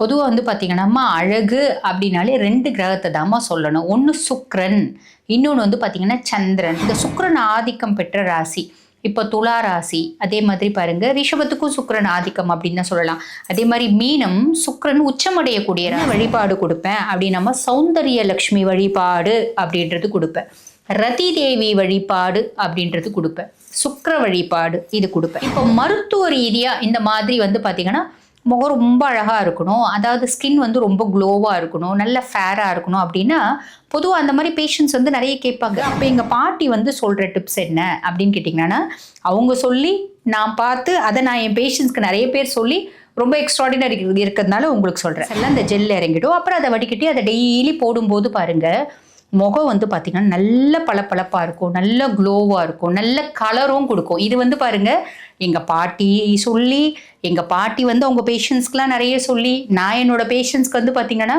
பொதுவாக வந்து பார்த்திங்கன்னாம்மா அழகு அப்படின்னாலே ரெண்டு கிரகத்தை தாம்மா சொல்லணும். ஒன்று சுக்ரன் இன்னொன்று வந்து பார்த்தீங்கன்னா சந்திரன். இந்த சுக்ரன் ஆதிக்கம் பெற்ற ராசி. இப்போ துலா ராசி. அதே மாதிரி பாருங்க ரிஷபத்துக்கும் சுக்ரன் ஆதிக்கம் அப்படின்னு தான் சொல்லலாம். அதே மாதிரி மீனம் சுக்ரன் உச்சமடையக்கூடிய வழிபாடு கொடுப்பேன். அப்படி நம்ம சௌந்தரிய லக்ஷ்மி வழிபாடு அப்படின்றது கொடுப்பேன். ரதி தேவி வழிபாடு அப்படின்றது கொடுப்பேன். சுக்கர வழிபாடு இது கொடுப்பேன். இப்போ மருத்துவ ரீதியாக இந்த மாதிரி வந்து பார்த்தீங்கன்னா முகம் ரொம்ப அழகாக இருக்கணும். அதாவது ஸ்கின் வந்து ரொம்ப க்ளோவாக இருக்கணும். நல்ல ஃபேராக இருக்கணும் அப்படின்னா பொதுவாக அந்த மாதிரி பேஷண்ட்ஸ் வந்து நிறைய கேட்பாங்க. அப்போ எங்கள் பாட்டி வந்து சொல்கிற டிப்ஸ் என்ன அப்படின்னு கேட்டிங்கன்னா அவங்க சொல்லி நான் பார்த்து அதை நான் என் பேஷண்ட்ஸ்க்கு நிறைய பேர் சொல்லி ரொம்ப எக்ஸ்ட்ராடினரி இருக்கிறதுனால உங்களுக்கு சொல்கிறேன் எல்லாம் அந்த ஜெல் இறங்கிடும். அப்புறம் அதை வடிக்கட்டி அதை டெய்லி போடும்போது பாருங்கள் முகம் வந்து பார்த்திங்கன்னா நல்ல பளபளப்பாக இருக்கும் நல்ல க்ளோவாக இருக்கும் நல்ல கலரும் கொடுக்கும். இது வந்து பாருங்கள் எங்கள் பாட்டி சொல்லி எங்கள் பாட்டி வந்து அவங்க பேஷண்ட்ஸ்க்குலாம் நிறைய சொல்லி நான் என்னோடய பேஷண்ட்ஸ்க்கு வந்து பார்த்திங்கன்னா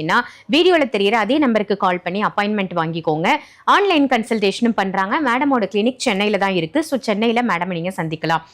நினைச்சீங்கன்னா வீடியோவில் தெரியிற அதே நம்பருக்கு கால் பண்ணி அப்பாயின்மெண்ட் வாங்கிக்கோங்க. ஆன்லைன் கன்சல்டேஷனும் பண்ணுறாங்க மேடமோட கிளினிக் சென்னையில் தான் இருக்குது ஸோ சென்னையில் மேடம் நீங்கள் சந்திக்கலாம்.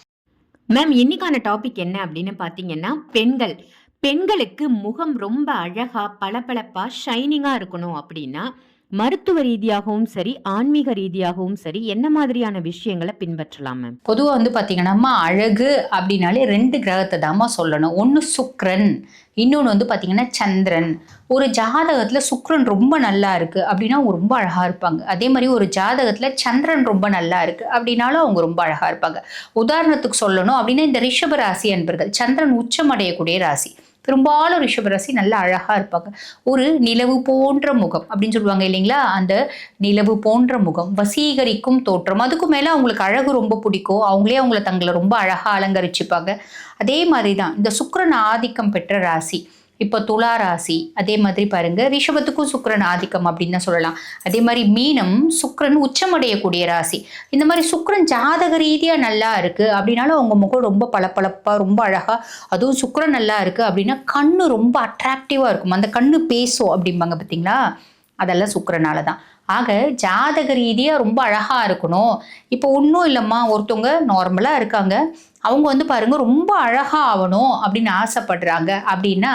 மேம் இன்னைக்கான டாபிக் என்ன அப்படின்னு பார்த்தீங்கன்னா பெண்கள். பெண்களுக்கு முகம் ரொம்ப அழகாக பளபளப்பாக ஷைனிங்காக இருக்கணும் அப்படின்னா மருத்துவ ரீதியாகவும் சரி ஆன்மீக ரீதியாகவும் சரி என்ன மாதிரியான விஷயங்களை பின்பற்றலாம் மேம் பொதுவாக வந்து பார்த்தீங்கன்னா அழகு அப்படின்னாலே ரெண்டு கிரகத்தை தாம்மா சொல்லணும். ஒன்று சுக்ரன் இன்னொன்று வந்து பார்த்தீங்கன்னா சந்திரன். ஒரு ஜாதகத்தில் சுக்ரன் ரொம்ப நல்லா இருக்குது அப்படின்னா அவங்க ரொம்ப அழகாக இருப்பாங்க. அதே மாதிரி ஒரு ஜாதகத்தில் சந்திரன் ரொம்ப நல்லா இருக்குது அப்படின்னாலும் அவங்க ரொம்ப அழகாக இருப்பாங்க. உதாரணத்துக்கு சொல்லணும் அப்படின்னா இந்த ரிஷப ராசி அன்பர்கள் சந்திரன் உச்சமடையக்கூடிய ராசி. பெரும்பாலும் ரிஷபராசி நல்லா அழகாக இருப்பாங்க. ஒரு நிலவு போன்ற முகம் அப்படின்னு சொல்லுவாங்க இல்லைங்களா? அந்த நிலவு போன்ற முகம் வசீகரிக்கும் தோற்றம். அதுக்கும் மேலே அவங்களுக்கு அழகு ரொம்ப பிடிக்கும். அவங்களே அவங்கள தங்களை ரொம்ப அழகாக அலங்கரிச்சுப்பாங்க. அதே மாதிரி தான் இந்த சுக்கரன் ஆதிக்கம் பெற்ற ராசி. இப்போ துலா ராசி அதே மாதிரி பாருங்க ரிஷபத்துக்கும் சுக்கரன் ஆதிக்கம் அப்படின்னு தான் சொல்லலாம். அதே மாதிரி மீனம் சுக்கரன் உச்சமடையக்கூடிய ராசி. இந்த மாதிரி சுக்கரன் ஜாதக ரீதியாக நல்லா இருக்கு அப்படின்னாலும் அவங்க முகம் ரொம்ப பளபளப்பாக ரொம்ப அழகா அதுவும் சுக்கரன் நல்லா இருக்கு அப்படின்னா கண்ணு ரொம்ப அட்ராக்டிவாக இருக்கும். அந்த கண்ணு பேசும் அப்படிம்பாங்க பார்த்தீங்களா அதெல்லாம் சுக்கரனால தான் ஆக ஜாதக ரீதியாக ரொம்ப அழகாக இருக்கணும். இப்போ ஒன்றும் இல்லைம்மா ஒருத்தவங்க நார்மலாக இருக்காங்க. அவங்க வந்து பாருங்கள் ரொம்ப அழகாக ஆகணும் அப்படின்னு ஆசைப்படுறாங்க. அப்படின்னா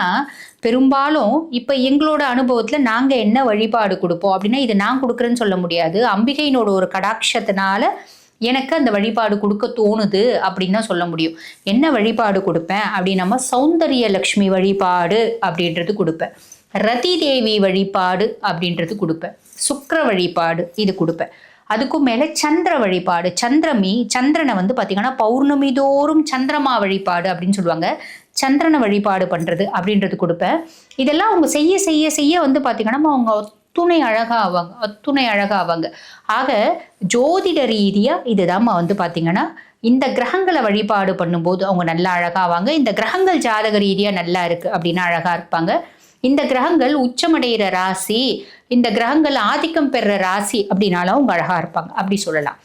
பெரும்பாலும் இப்போ எங்களோட அனுபவத்தில் நாங்கள் என்ன வழிபாடு கொடுப்போம் அப்படின்னா இது நான் கொடுக்குறேன்னு சொல்ல முடியாது. அம்பிகையினோட ஒரு கடாட்சத்தினால எனக்கு அந்த வழிபாடு கொடுக்க தோணுது அப்படின்னு தான் சொல்ல முடியும். என்ன வழிபாடு கொடுப்பேன் அப்படின்னா நம்ம சௌந்தரிய லக்ஷ்மி வழிபாடு அப்படின்றது கொடுப்பேன். ரதி தேவி வழிபாடு அப்படின்றது கொடுப்பேன். சுக்கர வழிபாடு இது கொடுப்பேன். அதுக்கும் மேலே சந்திர வழிபாடு சந்திரமி சந்திரனை வந்து பார்த்திங்கன்னா பௌர்ணமி தோறும் சந்திரமா வழிபாடு அப்படின்னு சொல்லுவாங்க. சந்திரனை வழிபாடு பண்ணுறது அப்படின்றது கொடுப்பேன். இதெல்லாம் அவங்க செய்ய செய்ய செய்ய வந்து பார்த்திங்கன்னா அவங்க அத்துணை அழகா ஆவாங்க. அத்துணை அழகா ஆவாங்க. ஆக ஜோதிட ரீதியாக இதுதாம்மா வந்து பார்த்திங்கன்னா இந்த கிரகங்களை வழிபாடு பண்ணும்போது அவங்க நல்லா அழகாவாங்க இந்த கிரகங்கள் ஜாதக ரீதியாக நல்லா இருக்குது அப்படின்னா அழகாக இருப்பாங்க. இந்த கிரகங்கள் உச்சமடைகிற ராசி இந்த கிரகங்கள் ஆதிக்கம் பெறுற ராசி அப்படின்னாலும் அவங்க அழகாக இருப்பாங்க. அப்படி சொல்லலாம்.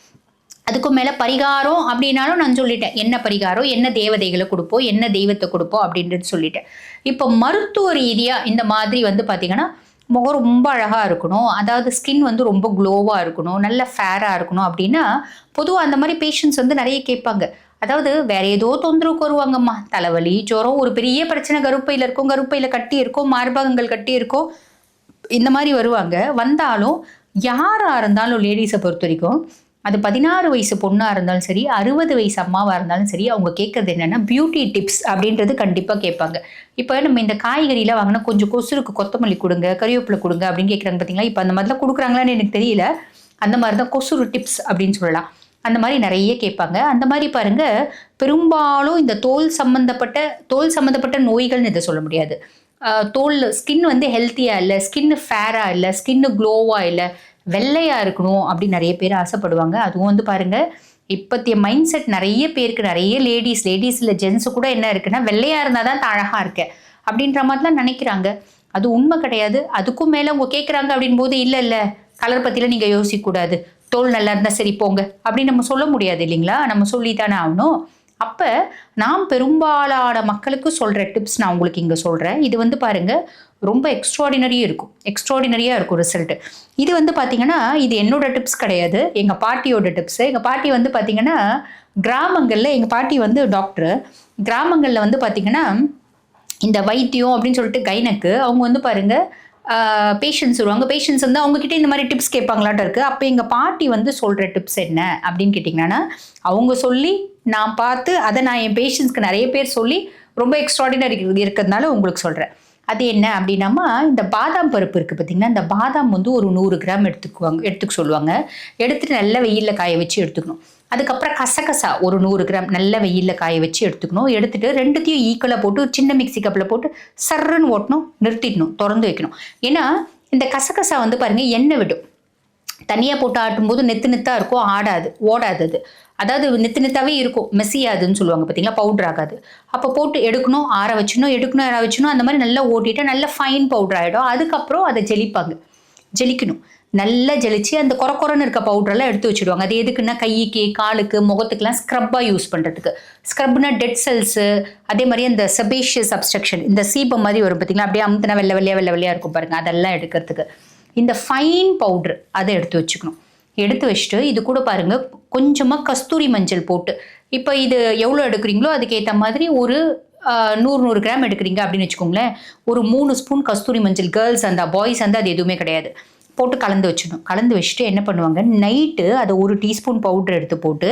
அதுக்கும் மேலே பரிகாரம் அப்படின்னாலும் நான் சொல்லிட்டேன். என்ன பரிகாரம்? என்ன தேவதைகளை கொடுப்போம்? என்ன தெய்வத்தை கொடுப்போம்? அப்படின்றது சொல்லிட்டேன். இப்போ மருத்துவ ரீதியாக இந்த மாதிரி வந்து பார்த்திங்கன்னா முகம் ரொம்ப அழகாக இருக்கணும். அதாவது ஸ்கின் வந்து ரொம்ப க்ளோவாக இருக்கணும். நல்ல ஃபேராக இருக்கணும் அப்படின்னா பொதுவாக அந்த மாதிரி பேஷண்ட்ஸ் வந்து நிறைய கேட்பாங்க. அதாவது வேற ஏதோ தொந்தரவுக்கு வருவாங்கம்மா தலைவலி ஜுரம் ஒரு பெரிய பிரச்சனை கருப்பையில் இருக்கும் கருப்பையில் கட்டி இருக்கும் மார்பகங்கள் கட்டி இருக்கும் இந்த மாதிரி வருவாங்க. வந்தாலும் யாராக இருந்தாலும் லேடிஸை பொறுத்த வரைக்கும் அது பதினாறு வயசு பொண்ணாக இருந்தாலும் சரி அறுபது வயசு அம்மாவாக இருந்தாலும் சரி அவங்க கேட்குறது என்னென்னா பியூட்டி டிப்ஸ் அப்படின்றது கண்டிப்பாக கேட்பாங்க. இப்போ நம்ம இந்த காய்கறியில் வாங்கினா கொஞ்சம் கொசுருக்கு கொத்தமல்லி கொடுங்க கறிவேப்பிலை கொடுங்க அப்படின்னு கேட்குறாங்க பார்த்தீங்களா இப்போ அந்த மாதிரிலாம் கொடுக்குறாங்களான்னு எனக்கு தெரியல. அந்த மாதிரி தான் கொசுறு டிப்ஸ் அப்படின்னு சொல்லலாம். அந்த மாதிரி நிறைய கேட்பாங்க. அந்த மாதிரி பாருங்க பெரும்பாலும் இந்த தோல் சம்மந்தப்பட்ட தோல் சம்மந்தப்பட்ட நோய்கள்னு இதை சொல்ல முடியாது. தோல் ஸ்கின் வந்து ஹெல்த்தியாக இல்லை ஸ்கின்னு ஃபேராக இல்லை ஸ்கின்னு க்ளோவாக இல்லை வெள்ளையாக இருக்கணும் அப்படின்னு நிறைய பேர் ஆசைப்படுவாங்க. அதுவும் வந்து பாருங்க இப்போத்திய மைண்ட் செட் நிறைய பேருக்கு நிறைய லேடிஸ் லேடிஸ் இல்லை ஜென்ஸு கூட என்ன இருக்குன்னா வெள்ளையாக இருந்தால் தான் அழகாக இருக்க அப்படின்ற மாதிரிலாம் நினைக்கிறாங்க. அது உண்மை கிடையாது. அதுக்கும் மேலே அவங்க கேட்குறாங்க அப்படின் போது இல்லை இல்லை கலர் பற்றிலாம் நீங்கள் யோசிக்கக்கூடாது. தோல் நல்லா இருந்தால் சரி போங்க. அப்படின்னு நம்ம சொல்ல முடியாது இல்லைங்களா? நம்ம சொல்லி தானே ஆகணும். அப்போ நாம் பெரும்பாலான மக்களுக்கு சொல்கிற டிப்ஸ் நான் உங்களுக்கு இங்கே சொல்கிறேன் இது வந்து பாருங்கள் ரொம்ப எக்ஸ்ட்ராடினரியும் இருக்கும். எக்ஸ்ட்ராடினரியாக இருக்கும் ரிசல்ட் இது வந்து பார்த்தீங்கன்னா இது என்னோட டிப்ஸ் கிடையாது. எங்கள் பாட்டியோட டிப்ஸு எங்கள் பாட்டி வந்து பார்த்தீங்கன்னா கிராமங்களில் எங்கள் பாட்டி வந்து டாக்டர் கிராமங்களில் வந்து பார்த்தீங்கன்னா இந்த வைத்தியம் அப்படின்னு சொல்லிட்டு கைனக்கு அவங்க வந்து பாருங்கள் பேஷண்ட்ஸ் வருவாங்க. பேஷண்ட்ஸ் வந்து அவங்கக்கிட்ட இந்த மாதிரி டிப்ஸ் கேட்பாங்களாட்ட இருக்குது அப்போ எங்கள் பாட்டி வந்து சொல்கிற டிப்ஸ் என்ன அப்படின்னு கேட்டிங்கன்னா அவங்க சொல்லி நான் பார்த்து அதை நான் என் பேஷண்ட்ஸ்க்கு நிறைய பேர் சொல்லி ரொம்ப எக்ஸ்ட்ராடினரி இருக்கிறதுனால உங்களுக்கு சொல்கிறேன் அது என்ன அப்படின்னாமா இந்த பாதாம் பருப்பு இருக்குது பார்த்தீங்கன்னா இந்த பாதாம் வந்து ஒரு நூறு கிராம் எடுத்துக்குவாங்க எடுத்துக்க சொல்லுவாங்க. எடுத்துட்டு நல்ல வெயிலில் காய வச்சு எடுத்துக்கணும். அதுக்கப்புறம் கசகசா ஒரு நூறு கிராம் நல்ல வெயிலில் காய வச்சு எடுத்துக்கணும். எடுத்துட்டு ரெண்டுத்தையும் ஈக்குவலாக போட்டு சின்ன மிக்சி கப்பில் போட்டு சர்ருன்னு ஓட்டணும் நிறுத்திடணும் திறந்து வைக்கணும். ஏன்னா இந்த கசகசா வந்து பாருங்கள் எண்ணெய் விடும். தனியாக போட்டு ஆட்டும்போது நெத்து நெத்தாக இருக்கும் ஆடாது ஓடாது அது. அதாவது நெத்து நெத்தாவே இருக்கும் மெஸ்ஸியாதுன்னு சொல்லுவாங்க பார்த்தீங்களா பவுடர் ஆகாது. அப்போ போட்டு எடுக்கணும் ஆற வச்சணும் எடுக்கணும் ஆற வச்சணும் அந்த மாதிரி நல்லா ஓட்டிட்டு நல்லா ஃபைன் பவுடர் ஆகிடும் அதுக்கப்புறம் அதை ஜெலிப்பாங்க. ஜெலிக்கணும். நல்லா ஜெலிச்சு அந்த கொர இருக்க பவுடரெல்லாம் எடுத்து வச்சுடுவாங்க. அது எதுக்குன்னா கைக்கு காலுக்கு முகத்துக்குலாம் ஸ்க்ரப்பாக யூஸ் பண்ணுறதுக்கு ஸ்க்ரப்னா டெட் செல்ஸு அதே மாதிரி அந்த செபேஷியஸ் அப்ஸ்ட்ரக்ஷன் இந்த சீபம் மாதிரி வரும் பார்த்தீங்களா அப்படியே அமுத்தினா வெள்ளை வெள்ளையா வெள்ளை வெள்ளையா இருக்கும் பாருங்கள் அதெல்லாம் எடுக்கிறதுக்கு. இந்த ஃபைன் பவுடர் அதை எடுத்து வச்சுக்கணும். எடுத்து வச்சுட்டு இது கூட பாருங்கள் கொஞ்சமாக கஸ்தூரி மஞ்சள் போட்டு இப்போ இது எவ்வளோ எடுக்கிறீங்களோ அதுக்கேற்ற மாதிரி ஒரு நூறு நூறு கிராம் எடுக்கிறீங்க அப்படின்னு வச்சுக்கோங்களேன் ஒரு மூணு ஸ்பூன் கஸ்தூரி மஞ்சள் கேர்ள்ஸ் அந்த பாய்ஸ் அந்த அது எதுவுமே கிடையாது. போட்டு கலந்து வச்சிடணும். கலந்து வச்சுட்டு என்ன பண்ணுவாங்க? நைட்டு அதை ஒரு டீஸ்பூன் பவுடர் எடுத்து போட்டு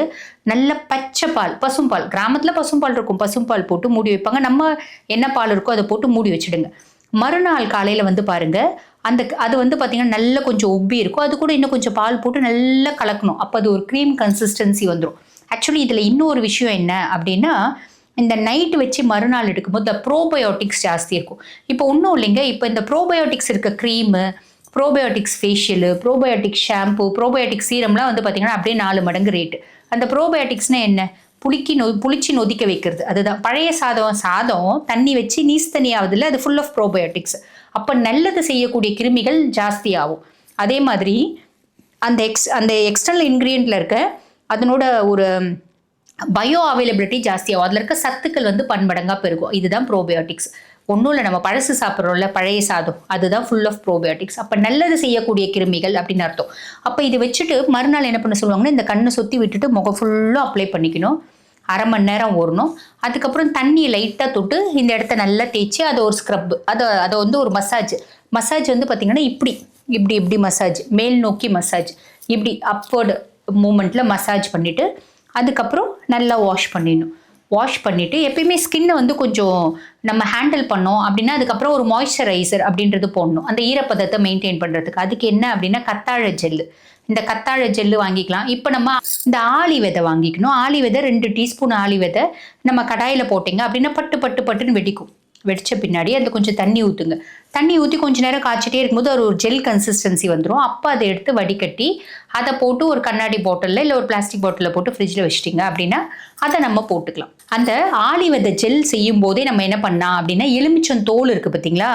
நல்ல பச்சை பால் பசும்பால் கிராமத்தில் பசும்பால் இருக்கும். பசும்பால் போட்டு மூடி வைப்பாங்க. நம்ம என்ன பால் இருக்கோ அதை போட்டு மூடி வச்சுடுங்க. மறுநாள் காலையில் வந்து பாருங்கள் அந்த அது வந்து பார்த்தீங்கன்னா நல்ல கொஞ்சம் உப்பி இருக்கும். அது கூட இன்னும் கொஞ்சம் பால் போட்டு நல்லா கலக்கணும். அப்போ அது ஒரு க்ரீம் கன்சிஸ்டன்சி வந்துடும் ஆக்சுவலி இதில் இன்னொரு விஷயம் என்ன அப்படின்னா இந்த நைட்டு வச்சு மறுநாள் எடுக்கும்போது இந்த ப்ரோபயோட்டிக்ஸ் ஜாஸ்தி இருக்கும். இப்போ ஒன்றும் இல்லைங்க. இப்போ இந்த ப்ரோபயோட்டிக்ஸ் இருக்க cream probiotics facial probiotic shampoo probiotics சீரம்லாம் வந்து பார்த்தீங்கன்னா அப்படியே நாலு மடங்கு ரேட்டு அந்த ப்ரோபயோட்டிக்ஸ்னால் என்ன? புளிக்கி நொ புளிச்சு நொதிக்க வைக்கிறது. அதுதான். பழைய சாதம் சாதம் தண்ணி வச்சு நீஸ் தண்ணி ஆகுதுல்ல அது ஃபுல் ஆஃப் ப்ரோபயோட்டிக்ஸ் அப்போ நல்லது செய்யக்கூடிய கிருமிகள் ஜாஸ்தி ஆகும் அதே மாதிரி அந்த எக்ஸ் அந்த எக்ஸ்டர்னல் இன்க்ரீடியண்ட்டில் இருக்க அதனோட ஒரு பயோ அவைலபிலிட்டி ஜாஸ்தியாகும். அதில் இருக்க சத்துக்கள் வந்து பன்மடங்காக பெருகும். இதுதான் ப்ரோபயோட்டிக்ஸ் ஒன்றும் இல்லை நம்ம பழசு சாப்பிட்றோம்ல பழைய சாதம். அதுதான் ஃபுல் ஆஃப் ப்ரோபயோட்டிக்ஸ் அப்போ நல்லது செய்யக்கூடிய கிருமிகள் அப்படின்னு அர்த்தம். அப்போ இது வச்சுட்டு மறுநாள் என்ன பண்ண சொல்லுவாங்கன்னா இந்த கண்ணை சுற்றி விட்டுட்டு முகம் ஃபுல்லாக அப்ளை பண்ணிக்கணும். அரை மணி நேரம் ஊறணும். அதுக்கப்புறம் தண்ணியை லைட்டாக தொட்டு இந்த இடத்த நல்லா தேய்ச்சி அதை ஒரு ஸ்க்ரப் அதை அதை வந்து ஒரு மசாஜ் மசாஜ் வந்து பார்த்திங்கன்னா இப்படி இப்படி இப்படி மசாஜ் மேல் நோக்கி மசாஜ் இப்படி அப்வர்டு மூமெண்ட்டில் மசாஜ் பண்ணிவிட்டு அதுக்கப்புறம் நல்லா வாஷ் பண்ணிடணும். வாஷ் பண்ணிவிட்டு எப்பயுமே ஸ்கின்னை வந்து கொஞ்சம் நம்ம ஹேண்டில் பண்ணோம் அப்படின்னா அதுக்கப்புறம் ஒரு மாய்ஸ்சரைசர் அப்படின்றது போடணும். அந்த ஈரப்பதத்தை மெயின்டைன் பண்ணுறதுக்கு அதுக்கு என்ன அப்படின்னா கத்தாழ ஜெல்லு இந்த கத்தாழ ஜெல்லு வாங்கிக்கலாம். இப்போ நம்ம இந்த ஆளி விதை வாங்கிக்கணும். ஆளி விதை ரெண்டு டீஸ்பூன் ஆளி விதை நம்ம கடாயில் போட்டிங்க அப்படின்னா பட்டு பட்டு பட்டுன்னு வெடிக்கும். வெடித்த பின்னாடி அதில் கொஞ்சம் தண்ணி ஊற்றுங்க தண்ணி ஊற்றி கொஞ்ச நேரம் காய்ச்சிட்டே இருக்கும்போது அது ஒரு ஜெல் கன்சிஸ்டன்சி வந்துடும் அப்போ அதை எடுத்து வடிகட்டி அதை போட்டு ஒரு கண்ணாடி பாட்டிலில் இல்லை ஒரு பிளாஸ்டிக் பாட்டிலில் போட்டு ஃப்ரிட்ஜில் வச்சிட்டிங்க அப்படின்னா அதை நம்ம போட்டுக்கலாம். அந்த ஆலி விதை ஜெல் செய்யும் போதே நம்ம என்ன பண்ணலாம் அப்படின்னா எலுமிச்சம் தோல் இருக்குது பார்த்தீங்களா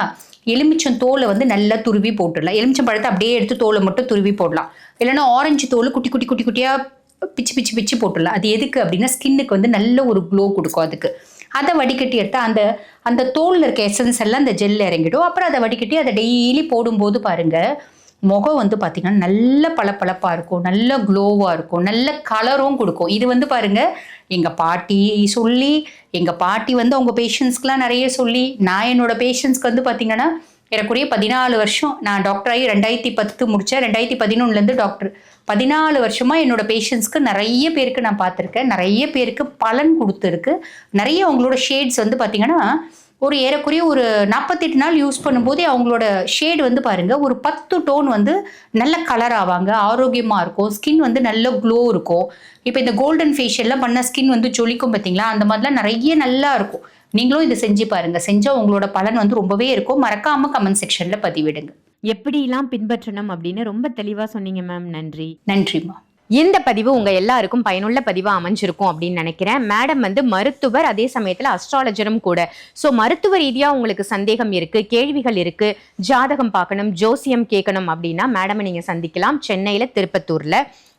எலுமிச்சம் தோலை வந்து நல்லா துருவி போட்டுடலாம். எலுமிச்சம் பழத்தை அப்படியே எடுத்து தோலை மட்டும் துருவி போடலாம். இல்லைன்னா ஆரஞ்சு தோல் குட்டி குட்டி குட்டி குட்டியாக பிச்சு பிச்சு பிச்சு போட்டுடலாம். அது எதுக்கு அப்படின்னா ஸ்கின்னுக்கு வந்து நல்ல ஒரு க்ளோ கொடுக்கும் அதுக்கு. அதை வடிகட்டி எடுத்தால் அந்த அந்த தோலில் இருக்க எசன்ஸ் எல்லாம் அந்த ஜெல்லில் இறங்கிடும். அப்புறம் அதை வடிகட்டி அதை டெய்லி போடும்போது பாருங்கள் முகம் வந்து பார்த்தீங்கன்னா நல்ல பளபளப்பாக இருக்கும் நல்ல க்ளோவாக இருக்கும் நல்ல கலரும் கொடுக்கும். இது வந்து பாருங்க எங்கள் பாட்டி சொல்லி எங்கள் பாட்டி வந்து அவங்க பேஷண்ட்ஸ்க்குலாம் நிறைய சொல்லி நான் என்னோட பேஷண்ட்ஸ்க்கு வந்து பார்த்தீங்கன்னா ஏறக்குறைய பதினாலு வருஷம் நான் டாக்டர் ஆகி ரெண்டாயிரத்தி பத்து முடித்தேன் ரெண்டாயிரத்தி பதினொன்றுலேருந்து டாக்டர் பதினாலு வருஷமாக என்னோட பேஷண்ட்ஸ்க்கு நிறைய பேருக்கு நான் பார்த்துருக்கேன். நிறைய பேருக்கு பலன் கொடுத்துருக்கு. நிறைய அவங்களோட ஷேட்ஸ் வந்து பார்த்தீங்கன்னா ஒரு ஏறக்குறைய ஒரு நாற்பத்தெட்டு நாள் யூஸ் பண்ணும்போதே அவங்களோட ஷேட் வந்து பாருங்க ஒரு பத்து டோன் வந்து நல்ல கலர் ஆவாங்க. ஆரோக்கியமாக இருக்கும். ஸ்கின் வந்து நல்ல க்ளோ இருக்கும். இப்போ இந்த கோல்டன் ஃபேஷியல்லாம் பண்ண ஸ்கின் வந்து ஜொலிக்கும் பார்த்தீங்களா அந்த மாதிரிலாம் நிறைய நல்லா இருக்கும். நீங்களும் இதை செஞ்சு பாருங்க. செஞ்சால் உங்களோட பலன் வந்து ரொம்பவே இருக்கும். மறக்காமல் கமெண்ட் செக்ஷனில் பதிவிடுங்க. எப்படிலாம் பின்பற்றணும் அப்படின்னு ரொம்ப தெளிவா சொன்னீங்க மேம் நன்றி. நன்றிம்மா இந்த பதிவு உங்க எல்லாருக்கும் பயனுள்ள பதிவா அமைஞ்சிருக்கும் அப்படின்னு நினைக்கிறேன். மேடம் வந்து மருத்துவர் அதே சமயத்துல அஸ்ட்ராலஜரும் கூட. ஸோ மருத்துவ ரீதியா உங்களுக்கு சந்தேகம் இருக்கு கேள்விகள் இருக்கு ஜாதகம் பார்க்கணும் ஜோசியம் கேட்கணும் அப்படின்னா மேடமை நீங்க சந்திக்கலாம். சென்னையில திருப்பத்தூர்ல.